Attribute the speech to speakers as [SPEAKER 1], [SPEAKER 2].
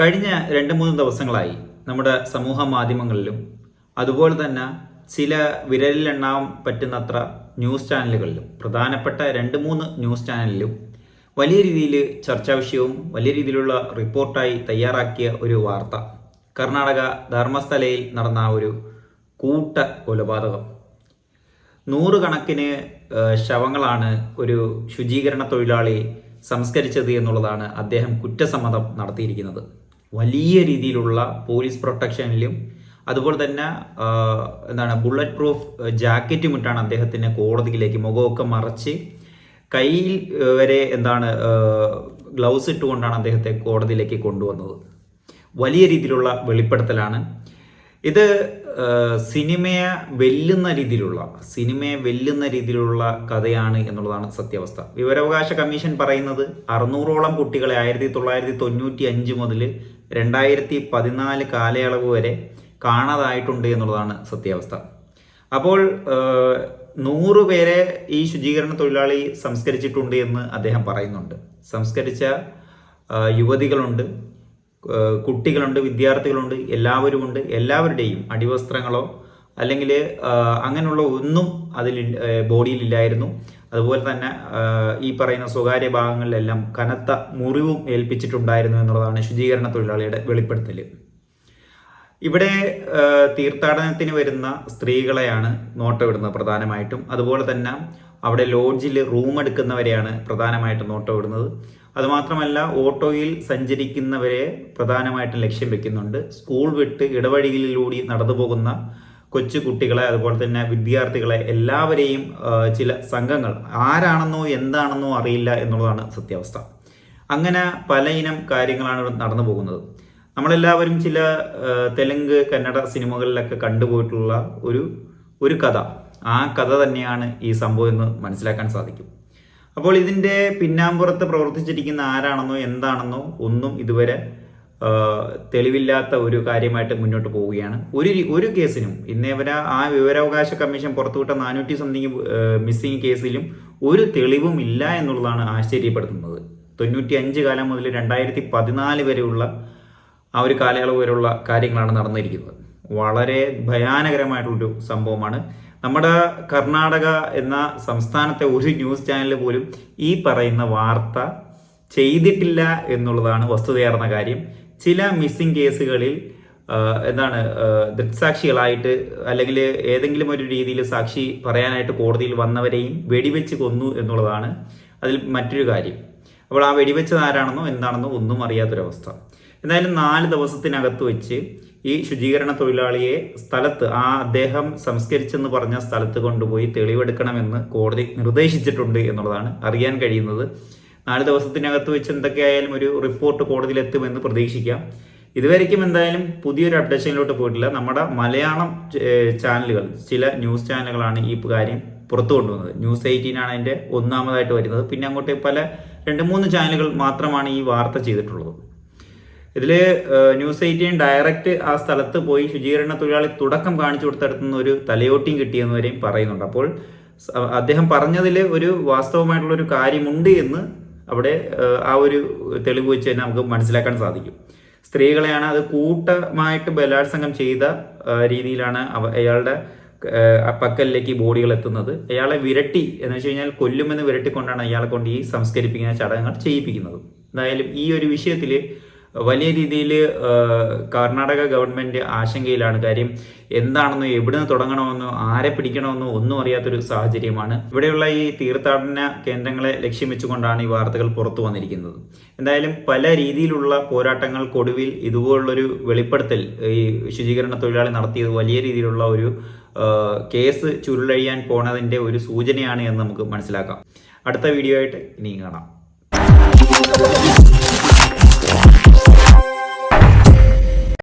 [SPEAKER 1] കഴിഞ്ഞ രണ്ട് മൂന്ന് ദിവസങ്ങളായി നമ്മുടെ സമൂഹ മാധ്യമങ്ങളിലും അതുപോലെ തന്നെ ചില വിരലിലെണ്ണാൻ പറ്റുന്നത്ര ന്യൂസ് ചാനലുകളിലും പ്രധാനപ്പെട്ട രണ്ട് മൂന്ന് ന്യൂസ് ചാനലിലും വലിയ രീതിയിൽ ചർച്ചാ വിഷയവും വലിയ രീതിയിലുള്ള റിപ്പോർട്ടായി തയ്യാറാക്കിയ ഒരു വാർത്ത. കർണാടക ധർമ്മസ്ഥലയിൽ നടന്ന ഒരു കൂട്ട കൊലപാതകം. നൂറുകണക്കിന് ശവങ്ങളാണ് ഒരു ശുചീകരണ തൊഴിലാളി സംസ്കരിച്ചത് എന്നുള്ളതാണ് അദ്ദേഹം കുറ്റസമ്മതം നടത്തിയിരിക്കുന്നത്. വലിയ രീതിയിലുള്ള പോലീസ് പ്രൊട്ടക്ഷനിലും അതുപോലെ തന്നെ എന്താണ് ബുള്ളറ്റ് പ്രൂഫ് ജാക്കറ്റും ഇട്ടാണ് അദ്ദേഹത്തിന് കോടതിയിലേക്ക് മുഖമൊക്കെ മറച്ച് കയ്യിൽ വരെ എന്താണ് ഗ്ലൗസ് ഇട്ടുകൊണ്ടാണ് അദ്ദേഹത്തെ കോടതിയിലേക്ക് കൊണ്ടുവന്നത്. വലിയ രീതിയിലുള്ള വെളിപ്പെടുത്തലാണ്. ഇത് സിനിമയെ വെല്ലുന്ന രീതിയിലുള്ള സിനിമയെ വെല്ലുന്ന രീതിയിലുള്ള കഥയാണ് എന്നുള്ളതാണ് സത്യാവസ്ഥ. വിവരാവകാശ കമ്മീഷൻ പറയുന്നത് അറുന്നൂറോളം കുട്ടികളെ ആയിരത്തി തൊള്ളായിരത്തി തൊണ്ണൂറ്റി അഞ്ച് മുതൽ രണ്ടായിരത്തി പതിനാല് കാലയളവ് വരെ കാണാതായിട്ടുണ്ട് എന്നുള്ളതാണ് സത്യാവസ്ഥ. അപ്പോൾ നൂറ് പേരെ ഈ ശുചീകരണ തൊഴിലാളി സംസ്കരിച്ചിട്ടുണ്ട് എന്ന് അദ്ദേഹം പറയുന്നുണ്ട്. സംസ്കരിച്ച യുവതികളുണ്ട് കുട്ടികളുണ്ട് വിദ്യാർത്ഥികളുണ്ട് എല്ലാവരുമുണ്ട്. എല്ലാവരുടെയും അടിവസ്ത്രങ്ങളോ അല്ലെങ്കിൽ അങ്ങനെയുള്ള ഒന്നും അതിൽ ബോഡിയിലില്ലായിരുന്നു. അതുപോലെ തന്നെ ഈ പറയുന്ന സ്വകാര്യ ഭാഗങ്ങളിലെല്ലാം കനത്ത മുറിവും ഏൽപ്പിച്ചിട്ടുണ്ടായിരുന്നു എന്നുള്ളതാണ് ശുചീകരണ തൊഴിലാളിയുടെ വെളിപ്പെടുത്തൽ ഇവിടെ തീർത്ഥാടനത്തിന് വരുന്ന സ്ത്രീകളെയാണ് നോട്ടമിടുന്നത് പ്രധാനമായിട്ടും. അതുപോലെ തന്നെ അവിടെ ലോഡ്ജിൽ റൂം എടുക്കുന്നവരെയാണ് പ്രധാനമായിട്ടും നോട്ടമിടുന്നത്. അതുമാത്രമല്ല ഓട്ടോയിൽ സഞ്ചരിക്കുന്നവരെ പ്രധാനമായിട്ടും ലക്ഷ്യം വെക്കുന്നുണ്ട്. സ്കൂൾ വിട്ട് ഇടവഴികളിലൂടെ നടന്നു പോകുന്ന കൊച്ചു കുട്ടികളെ അതുപോലെ തന്നെ വിദ്യാർത്ഥികളെ എല്ലാവരെയും ചില സംഘങ്ങൾ ആരാണെന്നോ എന്താണെന്നോ അറിയില്ല എന്നുള്ളതാണ് സത്യാവസ്ഥ. അങ്ങനെ പല ഇനം കാര്യങ്ങളാണ് നടന്നു പോകുന്നത്. നമ്മളെല്ലാവരും ചില തെലുങ്ക് കന്നഡ സിനിമകളിലൊക്കെ കണ്ടുപോയിട്ടുള്ള ഒരു ഒരു കഥ. ആ കഥ തന്നെയാണ് ഈ സംഭവം എന്ന് മനസ്സിലാക്കാൻ സാധിക്കും. അപ്പോൾ ഇതിന്റെ പിന്നാമ്പുറത്ത് പ്രവർത്തിച്ചിരിക്കുന്ന ആരാണെന്നോ എന്താണെന്നോ ഒന്നും ഇതുവരെ തെളിവില്ലാത്ത ഒരു കാര്യമായിട്ട് മുന്നോട്ട് പോവുകയാണ്. ഒരു ഒരു കേസിനും ഇന്നേ വരെ ആ വിവരാവകാശ കമ്മീഷൻ പുറത്തുവിട്ട നാനൂറ്റി സംതിങ് മിസ്സിങ് കേസിലും ഒരു തെളിവും ഇല്ല എന്നുള്ളതാണ് ആശ്ചര്യപ്പെടുത്തുന്നത്. തൊണ്ണൂറ്റി അഞ്ച് കാലം മുതൽ രണ്ടായിരത്തി പതിനാല് വരെയുള്ള ആ ഒരു കാലയളവ് വരെയുള്ള കാര്യങ്ങളാണ് നടന്നിരിക്കുന്നത്. വളരെ ഭയാനകരമായിട്ടുള്ളൊരു സംഭവമാണ്. നമ്മുടെ കർണാടക എന്ന സംസ്ഥാനത്തെ ഒരു ന്യൂസ് ചാനൽ പോലും ഈ പറയുന്ന വാർത്ത ചെയ്തിട്ടില്ല എന്നുള്ളതാണ് വസ്തുതയാർന്ന കാര്യം. ചില മിസ്സിംഗ് കേസുകളിൽ എന്താണ് ദൃക്സാക്ഷികളായിട്ട് അല്ലെങ്കിൽ ഏതെങ്കിലും ഒരു രീതിയിൽ സാക്ഷി പറയാനായിട്ട് കോടതിയിൽ വന്നവരെയും വെടിവെച്ച് കൊന്നു എന്നുള്ളതാണ് അതിൽ മറ്റൊരു കാര്യം. അപ്പോൾ ആ വെടിവെച്ചത് ആരാണെന്നോ എന്താണെന്നോ ഒന്നും അറിയാത്തൊരവസ്ഥ. എന്തായാലും നാല് ദിവസത്തിനകത്ത് വെച്ച് ഈ ശുചീകരണ തൊഴിലാളിയെ സ്ഥലത്ത് ആ അദ്ദേഹം സംസ്കരിച്ചെന്ന് പറഞ്ഞ സ്ഥലത്ത് കൊണ്ടുപോയി തെളിവെടുക്കണമെന്ന് കോടതി നിർദ്ദേശിച്ചിട്ടുണ്ട് എന്നുള്ളതാണ് അറിയാൻ കഴിയുന്നത്. നാല് ദിവസത്തിനകത്ത് വെച്ച് എന്തൊക്കെയായാലും ഒരു റിപ്പോർട്ട് കോടതിയിൽ എത്തുമെന്ന് പ്രതീക്ഷിക്കാം. ഇതുവരെയ്ക്കും എന്തായാലും പുതിയൊരു അപ്ഡേഷനിലോട്ട് പോയിട്ടില്ല. നമ്മുടെ മലയാളം ചാനലുകൾ ചില ന്യൂസ് ചാനലുകളാണ് ഈ കാര്യം പുറത്തു കൊണ്ടുവന്നത്. ന്യൂസ് എയ്റ്റീൻ ആണ് അതിന്റെ ഒന്നാമതായിട്ട് വരുന്നത്. പിന്നെ അങ്ങോട്ട് പല രണ്ട് മൂന്ന് ചാനലുകൾ മാത്രമാണ് ഈ വാർത്ത ചെയ്തിട്ടുള്ളത്. ഇതിൽ ന്യൂസ് എയ്റ്റീൻ ഡയറക്റ്റ് ആ സ്ഥലത്ത് പോയി ശുചീകരണ തൊഴിലാളി തുടക്കം കാണിച്ചു കൊടുത്തടത്തു നിന്ന് ഒരു തലയോട്ടിയും കിട്ടിയെന്ന് വരെയും പറയുന്നുണ്ട്. അപ്പോൾ അദ്ദേഹം പറഞ്ഞതിൽ ഒരു വാസ്തവമായിട്ടുള്ള ഒരു കാര്യമുണ്ട് എന്ന് അവിടെ ആ ഒരു തെളിവ് വെച്ച് തന്നെ നമുക്ക് മനസ്സിലാക്കാൻ സാധിക്കും. സ്ത്രീകളെയാണ് അത് കൂട്ടമായിട്ട് ബലാത്സംഗം ചെയ്ത രീതിയിലാണ് അയാളുടെ പക്കലിലേക്ക് ബോഡികൾ എത്തുന്നത്. അയാളെ വിരട്ടി എന്ന് വെച്ച് കഴിഞ്ഞാൽ കൊല്ലുമെന്ന് വിരട്ടിക്കൊണ്ടാണ് അയാളെ കൊണ്ട് ഈ സംസ്കരിപ്പിക്കുന്ന ചടങ്ങുകൾ ചെയ്യിപ്പിക്കുന്നത്. എന്തായാലും ഈ ഒരു വിഷയത്തിൽ വലിയ രീതിയിൽ കർണാടക ഗവൺമെന്റ് ആശങ്കയിലാണ്. കാര്യം എന്താണെന്നോ എവിടെ നിന്ന് തുടങ്ങണമെന്നോ ആരെ പിടിക്കണമെന്നോ ഒന്നും അറിയാത്തൊരു സാഹചര്യമാണ്. ഇവിടെയുള്ള ഈ തീർത്ഥാടന കേന്ദ്രങ്ങളെ ലക്ഷ്യം വെച്ചുകൊണ്ടാണ് ഈ വാർത്തകൾ പുറത്തു വന്നിരിക്കുന്നത്. എന്തായാലും പല രീതിയിലുള്ള പോരാട്ടങ്ങൾക്കൊടുവിൽ ഇതുപോലുള്ളൊരു വെളിപ്പെടുത്തൽ ഈ ശുചീകരണ തൊഴിലാളി നടത്തിയത് വലിയ രീതിയിലുള്ള ഒരു കേസ് ചുരുളഴിയാൻ പോണതിന്റെ ഒരു സൂചനയാണ് എന്ന് നമുക്ക് മനസ്സിലാക്കാം. അടുത്ത വീഡിയോ ആയിട്ട് ഇനിയും കാണാം.